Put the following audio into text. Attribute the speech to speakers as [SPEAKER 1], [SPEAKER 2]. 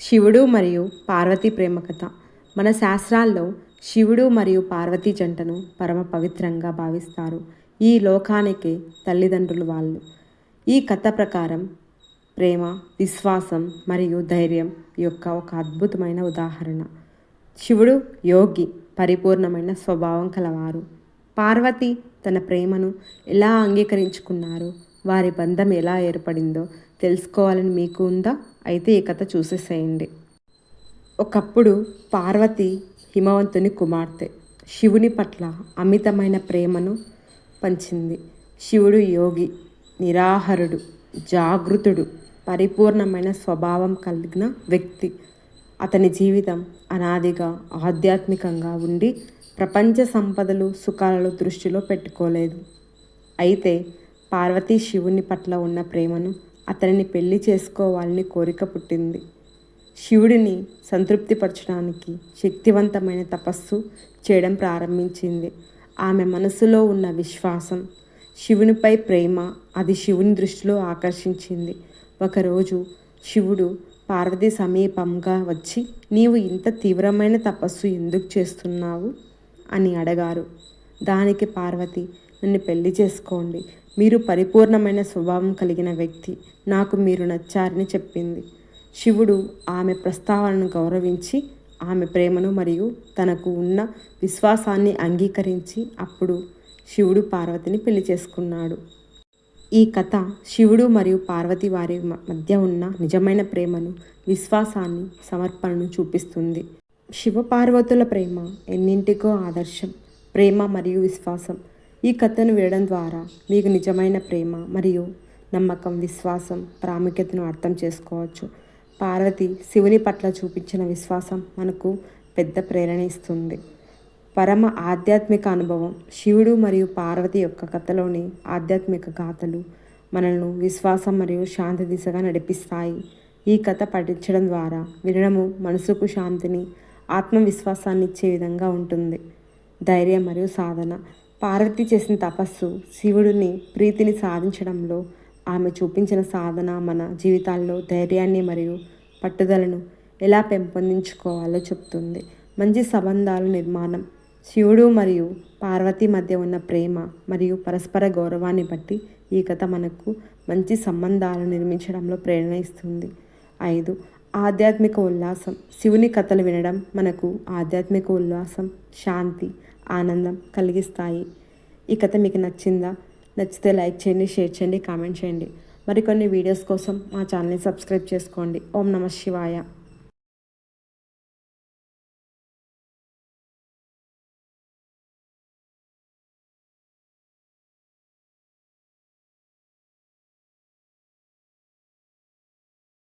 [SPEAKER 1] శివుడు మరియు పార్వతీ ప్రేమ కథ. మన శాస్త్రాల్లో శివుడు మరియు పార్వతీ జంటను పరమ పవిత్రంగా భావిస్తారు. ఈ లోకానికి తల్లిదండ్రులు వాళ్ళు. ఈ కథ ప్రకారం ప్రేమ విశ్వాసం మరియు ధైర్యం యొక్క ఒక అద్భుతమైన ఉదాహరణ. శివుడు యోగి పరిపూర్ణమైన స్వభావం కలవారు. పార్వతి తన ప్రేమను ఎలా అంగీకరించుకున్నారు? వారి బంధం ఎలా ఏర్పడిందో తెలుసుకోవాలని మీకు ఉందా? అయితే ఈ కథ చూసేసేయండి. ఒకప్పుడు పార్వతి హిమవంతుని కుమార్తె. శివుని పట్ల అమితమైన ప్రేమను పంచింది. శివుడు యోగి నిరాహరుడు జాగృతుడు పరిపూర్ణమైన స్వభావం కలిగిన వ్యక్తి. అతని జీవితం అనాదిగా ఆధ్యాత్మికంగా ఉండి ప్రపంచ సంపదలు సుఖాలను దృష్టిలో పెట్టుకోలేదు. అయితే పార్వతీ శివుని పట్ల ఉన్న ప్రేమను అతనిని పెళ్ళి చేసుకోవాలని కోరిక పుట్టింది. శివుడిని సంతృప్తిపరచడానికి శక్తివంతమైన తపస్సు చేయడం ప్రారంభించింది. ఆమె మనసులో ఉన్న విశ్వాసం శివునిపై ప్రేమ అది శివుని దృష్టిలో ఆకర్షించింది. ఒకరోజు శివుడు పార్వతి సమీపంగా వచ్చి నీవు ఇంత తీవ్రమైన తపస్సు ఎందుకు చేస్తున్నావు? అని అడగారు. దానికి పార్వతి నన్ను పెళ్ళి చేసుకోండి. మీరు పరిపూర్ణమైన స్వభావం కలిగిన వ్యక్తి. నాకు మీరు నచ్చారని చెప్పింది. శివుడు ఆమె ప్రస్తావనను గౌరవించి ఆమె ప్రేమను మరియు తనకు ఉన్న విశ్వాసాన్ని అంగీకరించి అప్పుడు శివుడు పార్వతిని పెళ్ళి చేసుకున్నాడు. ఈ కథ శివుడు మరియు పార్వతి వారి మధ్య ఉన్న నిజమైన ప్రేమను విశ్వాసాన్ని సమర్పణను చూపిస్తుంది. శివపార్వతుల ప్రేమ ఎన్నింటికో ఆదర్శం. ప్రేమ మరియు విశ్వాసం ఈ కథను వినడం ద్వారా మీకు నిజమైన ప్రేమ మరియు నమ్మకం విశ్వాసం ప్రాముఖ్యతను అర్థం చేసుకోవచ్చు. పార్వతి శివుని పట్ల చూపించిన విశ్వాసం మనకు పెద్ద ప్రేరణ ఇస్తుంది. పరమ ఆధ్యాత్మిక అనుభవం శివుడు మరియు పార్వతి యొక్క కథలోని ఆధ్యాత్మిక గాథలు మనల్ని విశ్వాసం మరియు శాంతి దిశగా నడిపిస్తాయి. ఈ కథ పఠించడం ద్వారా వినడము మనసుకు శాంతిని ఆత్మవిశ్వాసాన్ని ఇచ్చే విధంగా ఉంటుంది. ధైర్యం మరియు సాధన పార్వతి చేసిన తపస్సు శివుడిని ప్రీతిని సాధించడంలో ఆమె చూపించిన సాధన మన జీవితాల్లో ధైర్యాన్ని మరియు పట్టుదలను ఎలా పెంపొందించుకోవాలో చెప్తుంది. మంచి సంబంధాల నిర్మాణం. శివుడు మరియు పార్వతి మధ్య ఉన్న ప్రేమ మరియు పరస్పర గౌరవాన్ని బట్టి ఈ కథ మనకు మంచి సంబంధాలను నిర్మించడంలో ప్రేరణ ఇస్తుంది. ఐదు ఆధ్యాత్మిక ఉల్లాసం. శివుని కథలు వినడం మనకు ఆధ్యాత్మిక ఉల్లాసం శాంతి ఆనందం కలిగిస్తాయి. ఈ కథ మీకు నచ్చిందా? నచ్చితే లైక్ చేయండి షేర్ చేయండి కామెంట్ చేయండి. మరికొన్ని వీడియోస్ కోసం మా ఛానల్ని సబ్స్క్రైబ్ చేసుకోండి. ఓం నమ శివాయ.